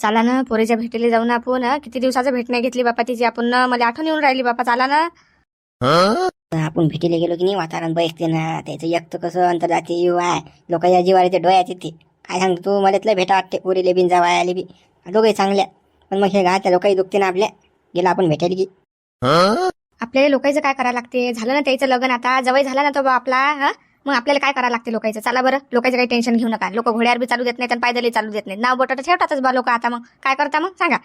चला ना पोरीच्या भेटीला जाऊ ना आपण? किती दिवसाचं भेट नाही घेतली बापा तिची. आपण ना मला आठवण येऊन राहिली बापा. चला ना. आपण भेटीला गेलो की नाही वातावरण बघते ना. त्याचं एक तर कसं अंतर्जातीय जीव आहे लोकांच्या जीवाला ते डोळ्यात येते. काय सांगतो तू? मला तुला भेटा वाटते. पोरीले बिन जावायला बी. दोघे चांगल्या. पण मग हे गावातल्या लोकांही दुखते ना आपल्या. गेला आपण भेटायला की. आपल्याला लोकांचं काय करायला लागते? झालं ना त्याचं लग्न आता? जवळ झाला ना तो बा आपला हा? मग आपल्याला काय करायला लागते लोकांचं? चला बरं लोकांचं काही टेन्शन घेऊ नका. लोक घोड्यावर बी चालू देत नाही आणि पायदली चालू देत नाही नाव बोटाट ठेवतातच बा लोक आता मग. काय करता मग? सांगा.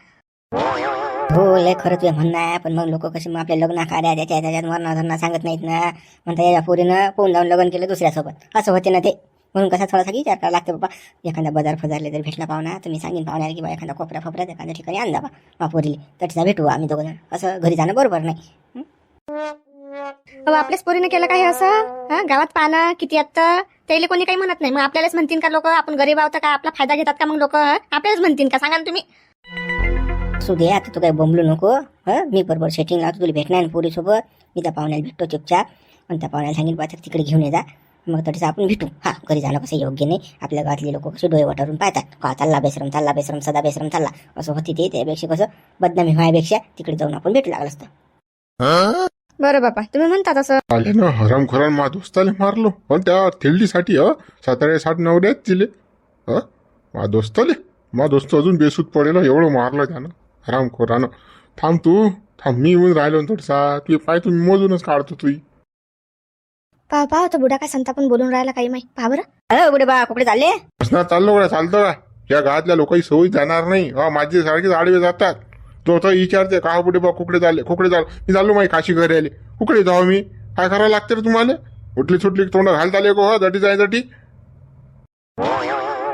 हो लय खरंच तुझं म्हणणं आहे पण मग लोक कसे मग आपल्या लग्न काढ्या त्याच्या त्याच्यात मरणा धरणा सांगत नाहीत ना. म्हणता या पोरीनं पोहून जाऊन लग्न केलं दुसऱ्यासोबत. असं होते ना ते. म्हणून कसा थोडासा विचार करायला लागते बाबा. एखादा बाजार फजारले जर भेटला पाहुणा तुम्ही सांगेन पाहुण्याला की बा एखादा कोपऱ्या फोपऱ्यात एखाद्या ठिकाणी आणजा बा. बा तर तटीचा भेटू आम्ही दोघं जण. असं घरी जाणं बरोबर नाही. अहो आपल्याच पोरीने केलं काय असं? हा? गावात पाहणं किती आता त्याला कोणी काही म्हणत नाही. मग आपल्यालाच म्हणतील का लोक? आपण गरीब आहोत का आपला फायदा घेतात का मग लोक? आपल्यालाच म्हणतील का? सांगा ना तुम्ही. असू दे आता तू काही बोंबलू नको. हं? मी बरोबर सेटिंग लावतो तुला भेटणार ना पोरीसोबत. मी त्या पाहुण्याला भेटतो चुपचाप. आणि त्या पाहुण्याला सांगेल पाहतात तिकडे घेऊन ये जा. मग तरीच आपण भेटू. हा घरी जाणं कसं योग्य नाही. आपल्या गावातले लोक कसे डोळे वाटारून पाहतात. का चालला बेसरम चालला बेसरम सदा बेसरम चालला. असं होती ते त्यापेक्षा कसं? बदनामी व्हायपेक्षा तिकडे जाऊन आपण भेटू लागलं असतं. बरं बापा तुम्ही म्हणता तसं. आले ना हरामखोरान मा दोस्ताले मारलो. पण त्या थिल्डीसाठी ह सातारा साठ नवड्यात दिले. ह मा दोस्ताले? मा दोस्त अजून बेसूत पडेल एवढं मारलं त्यानं हरामखोरानं थांब तू थांब मी येऊन राहिलो ना थोडसा. तू पाय तुम्ही मोजूनच काढतो तुई. पा पा तो बुडा काय संतापून बोलून राहिला काही माहिती. पहा बरं. बुडे बा कुठे चालले? चाललो चालतं का या गावातल्या लोकांची सवयी जाणार नाही. हा माझे सारखेच आडवे जातात. तो तर विचारते का कुठे बा कुकडे चालले कुकडे चाल मी चाललो माही काशी घरी आले कुकडे जाऊ मी? काय करावं लागते रे तुम्हाला? उठली सुटली तोंड घालता आले को जटी जायसाठी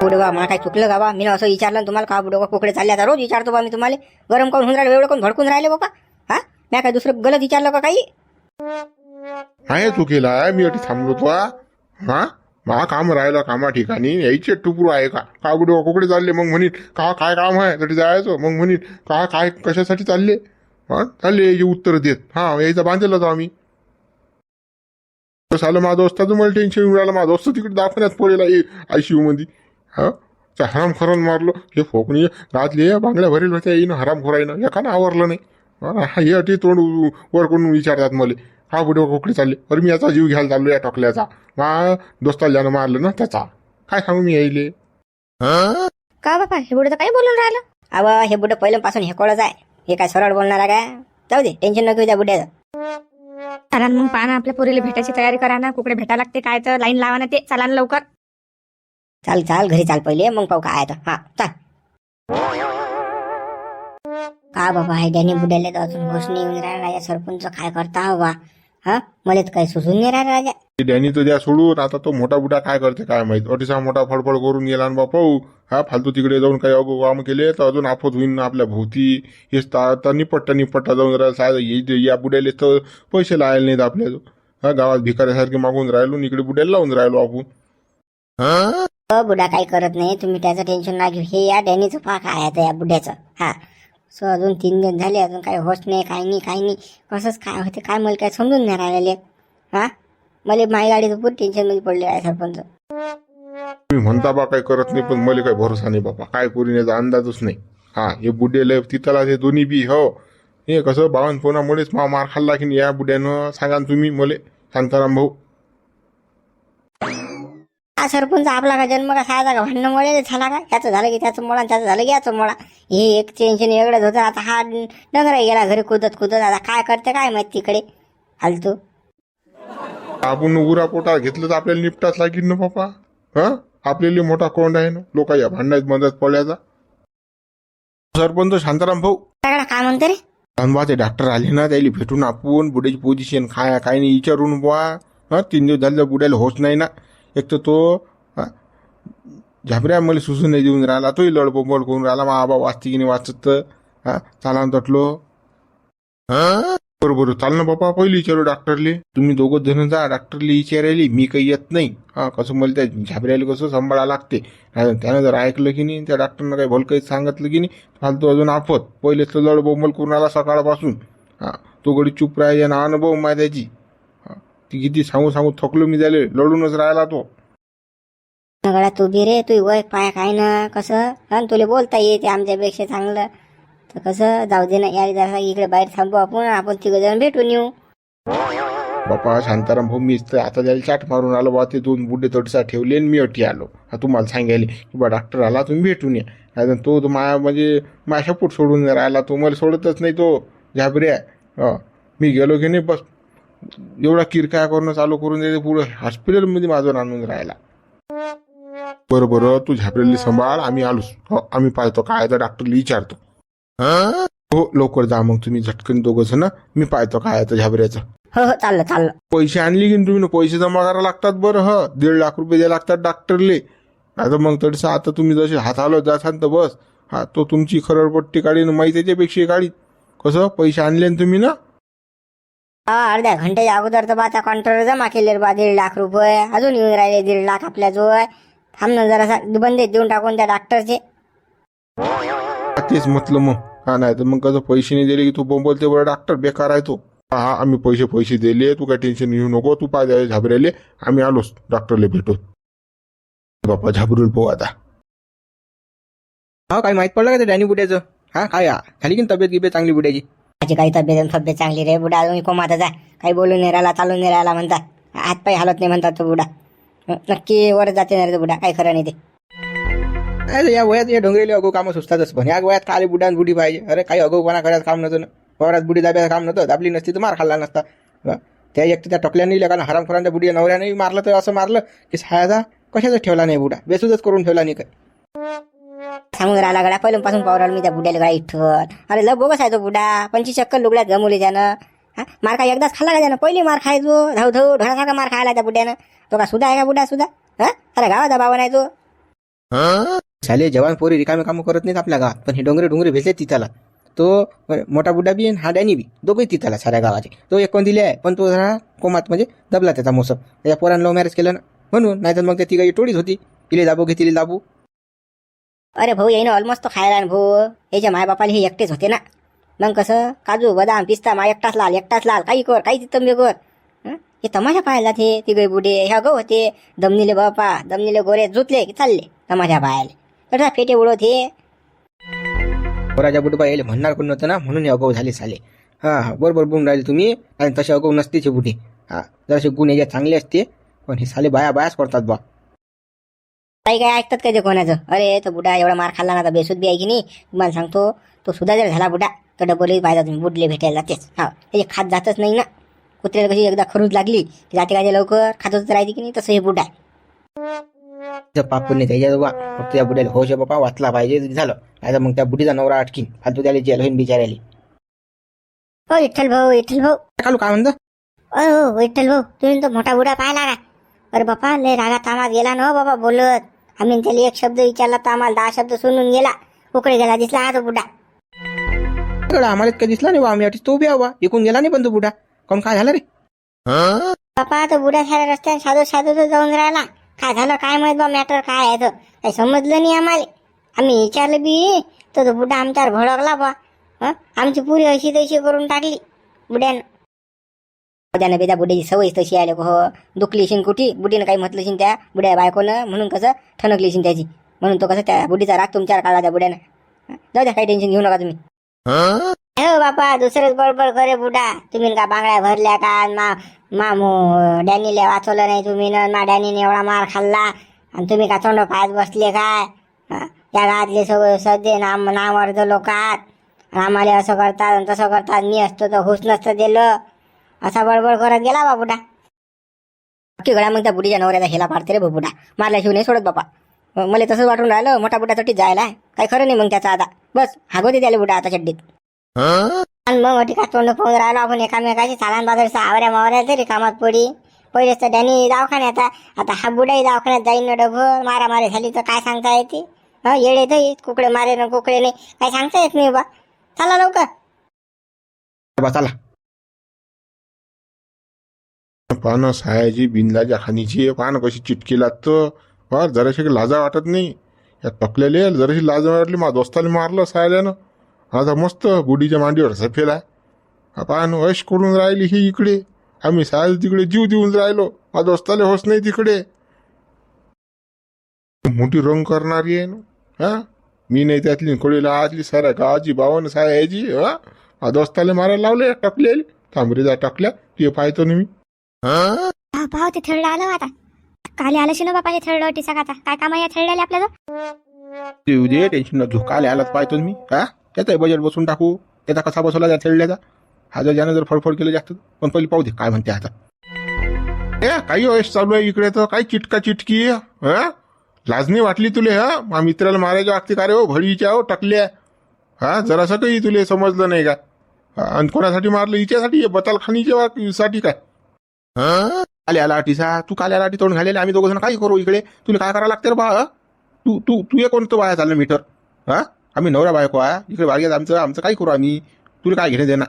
बुडे बा मला काय चुकलं का बा? मी असं विचारलं ना तुम्हाला का बुडे बा कुकडे चालले आता? रोज विचारतो बा मी तुम्हाला. गरम काऊन होऊन राहिले एवढं कोण भडकून राहिले बाबा. हा? मी काय दुसरं गलत विचारलं का काही? आहे चुकीला मी अटी थांबलो तो हा? मा काम राहिलं कामा ठिकाणी यायचे टुपरू आहे का? का कुठे कुकडे चालले मग म्हणीन का काय काम आहे? तरी जायचं. मग म्हणीन का काय कशासाठी चालले? हा? चालले याची उत्तर देत. हा यायचं बांधलेला होतं आम्ही. कसं आलं माझा दोस्ता तुम्हाला टेन्शन मिळालं माझा दोस्त तिकडे दाखवण्यात पडेल आय सी मध्ये. हा? त्या हराम खरण मारलो. हे फोकणी रातले बांगड्या भरेल होत्या येईन हराम खोराईनं एकानं आवरलं नाही. हा, हे अटी तोंड वर करून विचारतात मला. हा बुडे कुकडे चालले? अरे मी याचा जीव घ्यायला चाललो या टोकल्याचा मा दोस्ताला ज्यानं मारलं ना त्याचा. काय सांगू मी यायले? का बापा हे बुडं तर काही बोलून राहिलं? अव हे बुडं पहिल्यापासून हे कोळच आहे. हे काय सरळ बोलणार काय? जाऊ दे टेन्शन नको घेऊ त्या बुड्याचं. चला ना मग पहा ना आपल्या पोरीला भेटायची तयारी करा ना. कुकडे भेटा लागते काय तर लाईन लावा ना ते. चला ना लवकर. चाल चाल घरी चाल पहिले. मग पाहू काय आहे तर. हा चाल. का बाबा हे डॅनी बुड्याला तर अजून होश नाही येऊन राहिला. या सरपंच काय करता हवा? हा? मला काही सुचून नाही राहिला राजा. ते डॅनी तर द्या सोडून आता तो मोठा बुडा काय करते काय माहीत? अटीसा मोठा फडफड करून गेला ना बापा. हा फालतू तिकडे जाऊन काही अगो काम केले तर अजून आफत होईन ना आपल्या भोवती. तर निपट्टा निपट्टा जाऊन राहिला. हे- या बुड्याले तर पैसे लायला नाहीत आपल्या हा गावात भिकाऱ्यासारखे मागून राहिलो आणि इकडे बुड्याला लावून राहिलो आपण अ, बुडा काही करत नाही. तुम्ही त्याचं टेन्शन ना घेऊ. हे या डॅनीचं पहा काय आहे या बुड्याचं हा. सो अजून तीन दिवस झाले अजून काही होत नाही काही नाही काही नाही. कसंच काय होते काय मला काय समजून नाही राहिलेले. हा? मला माय गाडीचं पूर्ण टेन्शनमध्ये पडले आहे सरपंच. तुम्ही म्हणता बा काही करत नाही पण मला काही भरोसा नाही बाबा काय करीन अंदाजच नाही. हा हे बुड्डे लय तिथला ते दोन्ही बी हो. हे कसं बावनपणामुळेच मा मार खाल्ला की नाही या बुड्यानं सांगा ना तुम्ही मले. शांताराम भाऊ. हा सरपंच आपला का जन्म का साधा का भांडणामुळे झाला का? याचं झालं की त्याचं आणि त्याचं झालं की याचं मोडा हे एक टेन्शन वेगळंच होतं. आता हा डंगरा गेला घरी कुदत कुदत. आता काय करते काय माहीत तिकडे? फालतू आपण उरा पोटा घेतलं तर आपल्याला निपटाच लागेल ना बापा. हा? आपल्याला मोठा कोंड आहे ना. लोक या भांडणात मदत पडल्याचा. सरपंच शांताराम भाऊ. सगळं काय म्हणते रे? अनबाचे डॉक्टर आले ना त्याला भेटून आपण बुड्याची पोझिशन काय काय नाही विचारून बुवा हा तीन दिवस झाले बुड्याला होत नाही ना. एक तर तो झापऱ्या झाबऱ्या मला सुसून नाही देऊन राहिला तोही लडबोंबल करून राहिला मा आबा वाचते की नाही वाचत तर हा चाला तटलो. बरोबर चाल ना बापा पहिले विचारू डॉक्टरले. तुम्ही दोघं जण जा डॉक्टरले विचारायली मी काही येत नाही. हा कसं मला त्या झाबऱ्याला कसं सांभाळा लागते. त्यानं जर ऐकलं की नाही त्या डॉक्टरनं काही भल काही सांगितलं की नाही फालतू अजून आफत. पहिलेच तर लडबोंबल करून आला सकाळपासून. हा तो गडी चुप राहायचा ना अनुभव माय त्याची. ती किती सांगू सांगू थकलो मी त्याले लढूनच राहिला तो. गळा तू बी रे तू वय पाय काय ना कसं? आणि तुला बोलता येते आमच्यापेक्षा चांगलं. तर कसं? जाऊ दे ना यार जरा इकडे बाहेर थांबू आपण आपण तिघ जण भेटून येऊ. बापा शांताराम भाऊ मीच तर आता त्याला चाट मारून आलो बा ते दोन बुड्डे तोडसा ठेवले आणि मी अटी आलो. हा तुम्हाला सांगायले की बा डॉक्टर आला तुम्ही भेटून या. नाही तो माया म्हणजे माझ्या पोट सोडून राहिला तो मला सोडतच नाही तो. झाबऱ्या. मी गेलो की नाही बस. एवढा किरकाय करणं चालू करून द्यायचं पुढं हॉस्पिटलमध्ये माझं आणून राहिला बरं बरं तू झाबरेली सांभाळ आम्ही आलोच. हो आम्ही पाहतो काय तर डॉक्टरला विचारतो. हो लवकर जा मग तुम्ही झटकन दोघं जण मी पाहतो काय तर झाबऱ्याचं हो हो चाललं चाललं. पैसे आणले की तुम्ही? ना पैसे जमा करायला लागतात बरं ह. दीड लाख रुपये द्यायला लागतात डॉक्टरले आता मग तडसं आता तुम्ही जसे हात हलवत जासाल तर बस. हा तो तुमची खरडपट्टी काढी ना माहिती त्याच्यापेक्षा काढी कसं? पैसे आणले ना तुम्ही ना? अर्ध्या घंट्याच्या अगोदर तर बा त्या काउंटरवर जमा केले रे बा दीड लाख रुपये. अजून येऊन राहिले दीड लाख आपल्या जवळ थांब ना जरा बंदे देऊन टाकून त्या डॉक्टरचे तेच म्हटलं मग. हा नाही तर मग कसं पैसे नाही दिले की तू बोंबलते बरं डॉक्टर बेकार आहे तो. हा हा आम्ही पैसे पैसे दिले. तू काय टेन्शन घेऊ नको तू पाय द्यायला झाबरेले आम्ही आलोच डॉक्टरले भेटून. बापा झाबरूल पाहू आता. हा काय माहीत पडलं का ते डॅनी बुड्याचं? हा काय? झाली की तब्येत गिब्येत चांगली बुड्याची? माझी काही तब्येत फब्येत चांगली रे बुडा अजून कोमातच आहे काही बोलून नाही राहिला चालून नाही राहिला म्हणता. हात पाय हालत नाही म्हणतात तो बुडा. नक्की वर जाते नाही रे तो बुडा काही खरं नाही ते. अरे या वयात या डोंगरेली अगो कामं सुचतातच पण. या वयात खाली बुडान बुडी पाहिजे. अरे काही अगोपणा करायचं काम नव्हतं ना वरात बुडी दाब्याचं काम नव्हतं दाबली नसती तर मार खाल्ला नसता. त्या एक तर त्या टकल्याने कारण हरामखोरांच्या बुडी नवऱ्याने मारलं तर असं मारलं की सायाचा कशाच ठेवला नाही बुडा? बेसूदच करून ठेवला नाही काय सांगून राहिला गड्या. पहिल्यापासून पावर मी त्या बुड्याला गाडी इठवत अरे लग बोगस आहे तो बुडा. पंची चक्कर लुगड्यात गमवले त्यानं. हा? मार काय एकदाच खाल्ला का त्यानं. पहिली मार खायचो. धाव धाव ढोळासारखा मार खायला त्या बुड्यानं. तो का सुद्धा आहे का बुडा सुद्धा हा? अरे गावाचा बाबा नाही तो. झाले जवान पोरी रिकामे कामं करत नाहीत आपल्या गावात. पण हे डोंगरे डोंगरे भेटले तिथाला. तो मोठा बुड्डा बी आणि हा डॅनी बी. दोघे तिथाला साऱ्या गावाचे. तो एक कोण दिले आहे पण तो जरा कोमात म्हणजे दबला त्याचा मोसम. त्याच्या पोरांना लव्ह मॅरेज केलं ना. म्हणून नाहीतर मग त्या तिघाची टोळीच होती. तिले दाबू घे तिले दाबू. अरे भाऊ येईन ऑलमोस्ट तो खायला ना भाऊ. याच्या मायबापाला हे एकटेच होते ना. मग कसं? काजू बदाम पिस्ता मा एकटाच लाल एकटाच लाल. काही कर काही तिथं मी कर हे तमाशा पाहायला ते तिघे बुढे. ह्या गो होते. दमनीले बापा दमनीले गोरे जुतले की चालले. तमाशा पाहायला तर फेटे उडवत. हे पोराच्या बुटबा यायला म्हणणार कोण नव्हतं ना? म्हणून हे अगाऊ झाले साले. हा हा बरोबर बोलून राहिले तुम्ही. आणि तसे अगाऊ नसतेचे बुढे. हा जरासे गुण याच्या चांगले असते. पण हे साले बाया बायाच करतात बा काही काही ऐकतात का ते कोणाचं? अरे तो बुडा एवढा मार खाल्ला ना तर बेसूद बी आहे की नाही? तुम्हाला सांगतो तो सुद्धा जर झाला बुडा तर डबलही पाहिजे तुम्ही बुडले भेटायला जातेच. हा त्याची खात जातच नाही ना. कुत्र्याला कशी एकदा खरूच लागली की जाते का ते लवकर खातच राहते की नाही तसं हे बुडा आहे. तिचं पाप पुण्य त्याच्या बा फक्त त्या बुड्याला होश बापा वाचला पाहिजे झालं. नाही मग त्या बुढीचा नवरा अटकीन फालतू त्याला जेल होईन बिचारायला हो विठ्ठल भाऊ विठ्ठल भाऊ. कालू काय म्हणतं? हो विठ्ठल भाऊ तुम्ही तो मोठा बुडा पाहिला का? अरे बापा लय रागात आम्हाला गेला ना हो बाबा बोलत. आम्ही त्याला एक शब्द विचारला तर आम्हाला दहा शब्द सुनून गेला. उकडे गेला दिसला हा तो बुडा. सगळं आम्हाला इतका दिसला नाही बा आम्ही वाटत तो बी हवा. एकूण गेला नाही पण तो बुडा. कोण काय झालं रे? बापा तो बुडा साऱ्या रस्त्याने साधू साधू तो जाऊन राहिला. काय झालं काय माहीत बा मॅटर काय आहे तो. काही समजलं नाही आम्हाला. आम्ही विचारलं बी तर तो बुडा आमच्यावर भडकला बा. हं? आमची पुरी अशी तशी करून टाकली. बुड्यानं. त्या बुड्याची सवय तशी आली हो दुखली शिन कुठी? बुडीनं काही म्हटलं शिन त्या बुड्या बायकोनं? म्हणून कसं ठणकली शिन त्याची. म्हणून तो कसं त्या बुडीचा राग तुमच्यावर काढला त्या बुड्यानं? जाऊ द्या काही टेन्शन घेऊ नका तुम्ही. हो? बापा दुसरंच बडबड करे बुडा. तुम्ही का बांगड्या भरल्या का? मा मामू डॅनीला वाचवलं नाही तुम्ही न मा डॅनीने एवढा मार खाल्ला. आणि तुम्ही का तोंड पायात बसले काय? हं? या गावातले सगळे सध्या नाम नामर्द लोक आहात. आम्हाला असं करतात तसं करतात. मी असतो तर हुस नसतं दिलं. असा बडबड करत गेला बापुडा अख्खी गळ्या मग त्या बुडीच्या नवऱ्याचा हेला पाडते रे भाऊ मारल्या मारल्याशिवाय नाही सोडत बापा. मला तसंच वाटून राहिलं मोठा बुडासाठी जायला. काही खरं नाही मग त्याचा आता. बस हागवते त्याला बुडा आता चड्डीत. आणि मग मोठी का तोंड फोन राहिलो आपण एकामेकाची चालान बाजारचा आवऱ्या मावऱ्या तरी कामात पडी. पहिलेच तर डॅनी दवाखान्यात आता आता हा बुडाही दवाखान्यात जाईन ना डबल. मारामारी झाली तर काय सांगता येते? हा येडे येत कुकडे मारे ना कुकडे नाही. काय सांगता येत नाही बा. चला लवकर. बा चला. पानं सायाची बिंदाच्या खाणीची पानं कशी चिटकी लागतं. फार जराशी लाजा वाटत नाही. या टकलेले जराशी लाज वाटली मा दोस्ताला मारलं सायल्यानं. आता मस्त बुडीच्या मांडीवर सफेला. आहे पान वश करून राहिली ही इकडे? आम्ही सायल तिकडे जीव देऊन राहिलो. माझ्या दोस्ताले होस नाही तिकडे. मोठी रंग करणारी आहे ना. हा? मी नाही त्यातली कोळीला आजली सर गावाची बावन सायाची हा? आ दोस्ताले मारायला लावले टकले थांबरी टाकल्या. ते पाहतो ना मी. हा भाव ते थर्ड आलं आता. काल आलं शिनो बापा हे थर्ड टिसा आता. काय काम आहे या थेरड्याला आपल्याला ते दे टेन्शन न काल आलाच पाहतो मी हा? त्याचा बजेट बसून टाकू. त्याचा कसा बसवला त्या थर्डल्याचा हा जर ज्यानं जर फडफड केलं जास्त पण पहिले पाहू दे काय म्हणते आता. ए काही वयस चालू आहे इकडे तर काय चिटका चिटकी हा? लाजणी वाटली तुले हा? मित्राला मारायच्या वागते का रे हो भडीच्या हो टकल्या. हा जरासा काही तुले समजलं नाही का? आणि कोणासाठी मारलं? हिच्यासाठी बतालखानीच्या साठी काय? हा? आले आला अटीसा तू काल आला अटी तोंड घालेले आम्ही दोघं जण काही करू इकडे? तुला काय करावं लागते रे बा तू तू तू ये कोणतं वाया चाललं मीटर? हा? आम्ही नवरा बायको आहे इकडे बागेत आमचं आमचं काय करू आम्ही? तुला काय घेणे देणार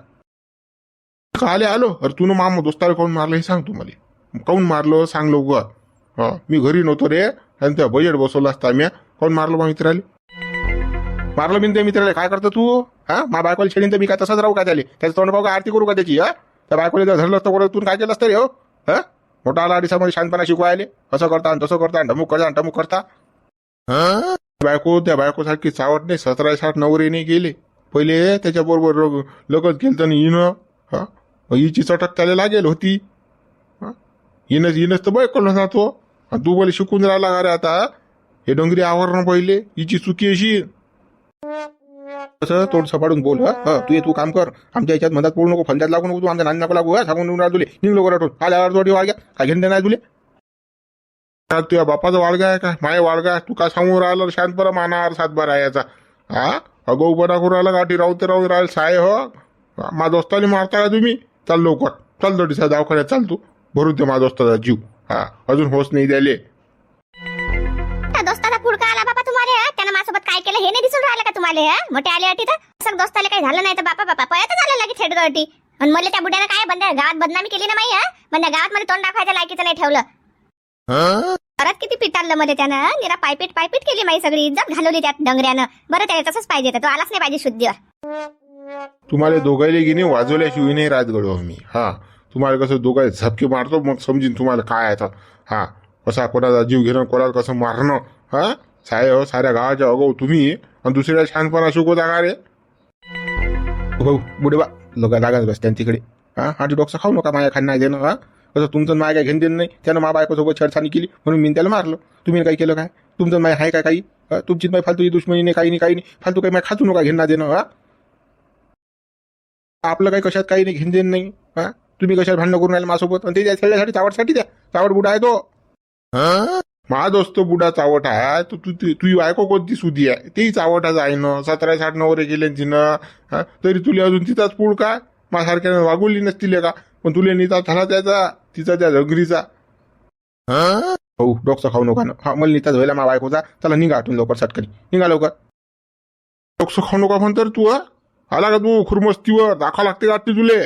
काले आलो. अरे तू मामा दोस्ताला कोण मारलं हे सांग तू मला. काऊन मारलं? सांग लोक हा? मी घरी नव्हतो रे. आणि त्या बजेट बसवलं असता मी कोण मारलो बा मित्राले? मारलं मी त्या मित्राला. काय करतो तू? हा? मा बायकोला छेडीन तर मी काय तसाच राहू का त्याला? त्याचं तोंड पाहू का आरती करू का त्याची हा? त्या बायकोला जर धरलं असतं तू काय केलं असतं रे हो? हा? मोठा आला अडीसामध्ये शांतपणा शिकवायले असं करता आणि तसं करता आणि ढमुक करता आणि करता. हा? बायको त्या बायकोसारखी चावटने नाही. सतरा साठ नवरीने गेले. पहिले त्याच्याबरोबर लग- लगत गेलं तर हिनं हा? हिची चटक त्याला लागेल होती. हा? हिनंच हिनंच तर बायकोला जातो. आणि तू मला शिकून राहिला का रे आता. हे डोंगरी आवरणं पहिले. हिची चुकी अशी कसं तोंड सपाडून बोल हा? तू ये तू काम कर. आमच्या याच्यात मधात पडू नको फंद्यात लागू नको तू आमच्या नानी नको लागू हा? सांगून निघून तुले. निघलो करा काल आला थोडी वाळग्या काय घेणं नाही तुले? तुझ्या बापाचा वाळगा आहे का माय वाळगा तू का सांगून राहिला शांतपरा मानावर सातबारा याचा. हा अगोपणा करून राहिला गाठी राहू ते राहू राहिल साय हो? माझ्या दोस्ताने मारता का तुम्ही? चाल लवकर. चाल दडीसा दवाखान्यात चाल तू. भरून दे माझ्या दोस्ताचा जीव. हा अजून होस नाही द्यायले. दोस्ताला पुडका आला सोबत काय केलं हे नाही दिसून राहिलं का तुम्हाला हा? मोठे आले अटी तर सग दोस्ताला काही झालं नाही तर बापा बापा पळतच आलं लगेच थेट अटी आणि मला त्या बुड्यानं काय बंद गावात बदनामी केली ना माई हा? म्हणजे गावात मला तोंड दाखवायच्या लायकीचं नाही ठेवलं. परत किती पिटाळलं मध्ये त्यानं निरा पायपीट पायपीट केली माई सगळी इज्जत घालवली त्यात डंगऱ्यानं. बरं त्याला तसंच पाहिजे तो आलाच नाही पाहिजे शुद्धीवर तुम्हाला दोघायला गिने वाजवल्याशिवाय नाही रात गडवा मी. हा तुम्हाला कसं दोघाय झपके मारतो मग समजीन तुम्हाला काय आहे हा कसा कोणाचा जीव घेणं कोणाला कसं मारणं हा? साय हो साऱ्या गावाच्या अगो तुम्ही आणि दुसऱ्या छानपणा शिकवता का रे? हो, हो, भाऊ बुडे बा लोक लागा बसत्यान तिकडे. हा आधी डॉक्टर खाऊ नका माझ्या खाण्या नाही देणं हा. कसं तुमचं माय काय घेणं देणं नाही. त्यानं मा बायकोसोबत छेडछाणी केली म्हणून मी त्याला मारलं. तुम्ही काही केलं काय? तुमचं माय आहे काय काही? तुमची माय फालतू दुश्मनी नाही काही नाही काही नाही. फालतू काही माय खातू नका घेणं देणं हा. आपलं काही कशात काही नाही घेणं देणं नाही हा. तुम्ही कशात भांडणं करून राहिले माझ्यासोबत? आणि ते त्या खेळण्यासाठी चावडसाठी द्या चावड बुडा आहे तो. माझा दोस्त बुडा चावट आहे तू तू तू- तुझी बायको कोणती सुधी आहे? तेही चावटाच आहे ना सतरा साठ नवरे गेले तिनं. तरी तुला अजून तिचाच पूड काय माझ्यासारख्यानं वागवली नसतील का? पण तुला निता झाला त्याचा तिचा त्या झगरीचा हा? हो डोकसा खाऊ नका ना. हा मला निताच व्हायला मा बायकोचा. चला निघा आठवून लवकर सटकरी निघा लवकर. डोकसं खाऊ नका म्हणतर तू आला का तू खुरमस्तीवर? दाखवा लागते का वाटते तुले?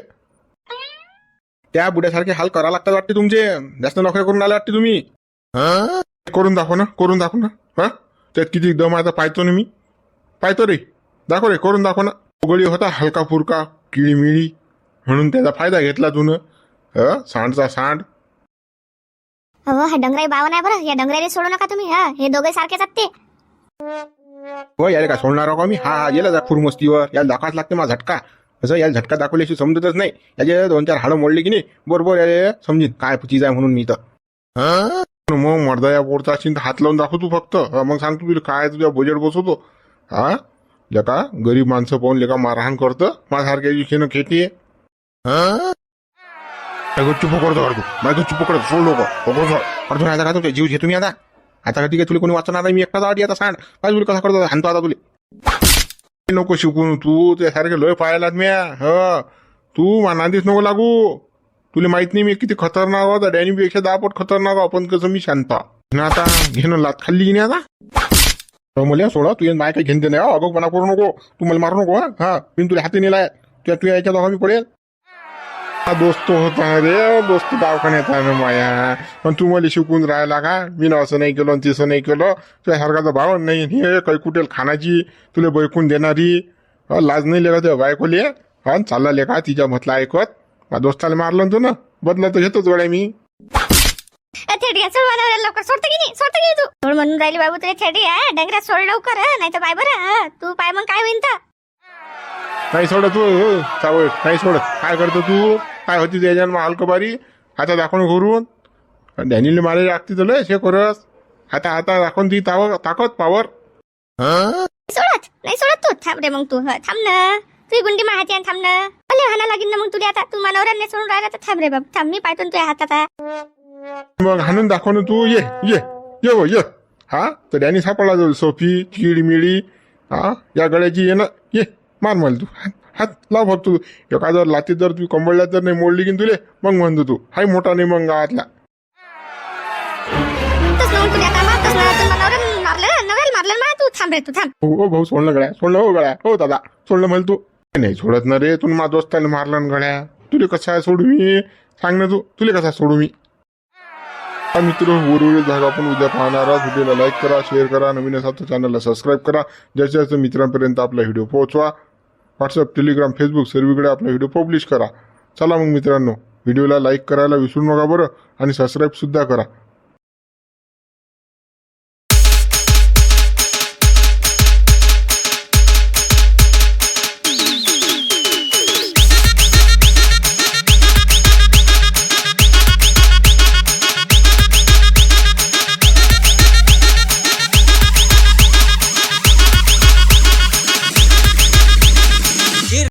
त्या बुड्यासारखे हाल करा लागतात वाटते तुमचे. जास्त नोकऱ्या करून आले वाटते तुम्ही. हा? करून दाखव ना करून दाखव ना. हा? त्यात किती दम आता पाहतो ना मी. पाहतो रे. दाखव रे करून दाखव ना. उघडी होता हलका फुरका किळीमिळी. म्हणून त्याचा फायदा घेतला तू न सांडचा सांड. हो हा डंगराई बावन आहे बरं. या डंगराईला सोडू नका तुम्ही. हा हे दोघे सारखेच आहेत ते. हो याला काय सोडणार आहो का मी? हा हा गेला जा फुरमस्तीवर याला दाखवाच लागते माझा झटका. असं याला झटका दाखवल्याशी समजतच नाही. याचे दोन चार हाडं मोडली की नाही. बरोबर याले समजीन. काय चीज आहे म्हणून मी तर. हा? मग मर्दा या पोरचा असेल तर हात लावून दाखव तू फक्त. मग सांगतो तुला काय तुझ्या बजेट बसवतो. हा? लेका गरीब माणसं पाहून लेका मारहाण करतं. माझ्यासारख्याची खेळणं खेटी आहे हा काय गच्ची पकडतो काढतो माझ्या सोड लोक पकडतो अर्जुन आता काय तुमच्या जीव घे तुम्ही आता. आता का ठीक आहे तुला कोणी वाचणार नाही? मी एकटाच आडी आता सांड. काय तुला कसा करतो? हाणतो आता तुला. नको शिकून तू. त्यासारखे लोय पाहायला म्या. ह. तू मानांदीच नको लागू. तुला माहीत नाही मी किती खतरनाक होता डॅनीपेक्षा दहा पट खतरनाक आहो, पण कसं मी शांत आता घेणं लात खाल्ली की नाही आता? मला सोडा तू माय काही घेणते नाही अगोपणा करू नको. तू मला मारू नको हा? हा मी तुला हाती नेलाय. त्या तुझ्या याच्या दोघा मी पडेल. हा दोस्त होता रे. दोस्त दवाखान्यात आहे ना माया. पण तू मला शिकून राहिला का? मी ना असं नाही केलं आणि तसं नाही केलं. तुझ्या सारखाचा भाव नाही. हे काही कुठेल खाण्याची तुला बैकून देणारी. लाज नाही लेखा तुझ्या बायकोले. हा चालला लेखा तिच्या म्हटलं ऐकत. दोस्ताला मारलं तू ना बदला तर घेतोच गड्या मी. थेट घ्या सोड मला लवकर. सोडते की नाही? सोडते की नाही तू? सोड म्हणून राहिली बाबू तुझ्या थेट घ्या डंगरात सोड लवकर नाही तर बरं हं. तू पाय मग काय होईन तर? नाही सोडत तू चावळ नाही सोडत. काय करतो तू? काय होती त्याच्यानं मग हलकबारी? आता दाखवून करून डॅनिलने मारे लागते तुला शे करस आता आता दाखवून ती ताव ताकद पावर सोडत नाही सोडत तू. थांब रे मग तू थांब ना. तुझी गुंडी माहाती आणि थांब ना भले हाना लागेल ना मग तुला आता तू मनोरंजन सोडून राहिला तर थांब रे बाबा थांब मी पाहतो ना तुझ्या हातात. मग हाणून दाखव ना तू ये ये ये हो ये हा तर डॅनी सापडला जाऊ सोफी किड मिळी हा या गळ्याची ये ना ये मार मला तू हात हात लाव फक्त तू एका जर लातीत जर तू कंबळल्यात जर नाही मोडली की तुले मग म्हणतो तू हाय मोठा नाही मग गावातला तस ना मग तुला आता मारतोस ना तू मारलं ना मारलं ना तू थांब रे तू थांब हो हो भाऊ सोडलं गळ्या सोडलं हो गळ्या हो दादा सोडलं मला तू नाही सोडत ना रे. तू माझ्या दोस्ताला मारला ना घड्या तुले कसा सोडू मी? सांग ना तू. तुले कसा सोडू मी? हा मित्र उर्वरित भाग आपण उद्या पाहणार आहोत. व्हिडिओला लाईक करा शेअर करा. नवीन असाल तर चॅनलला सबस्क्राईब करा. ज्याच्या जास्त मित्रांपर्यंत आपला व्हिडिओ पोहोचवा व्हॉट्सअप टेलिग्राम फेसबुक सर्वीकडे आपला व्हिडिओ पब्लिश करा. चला मग मित्रांनो व्हिडिओला लाईक करायला विसरू नका बरं आणि सबस्क्राईबसुद्धा करा.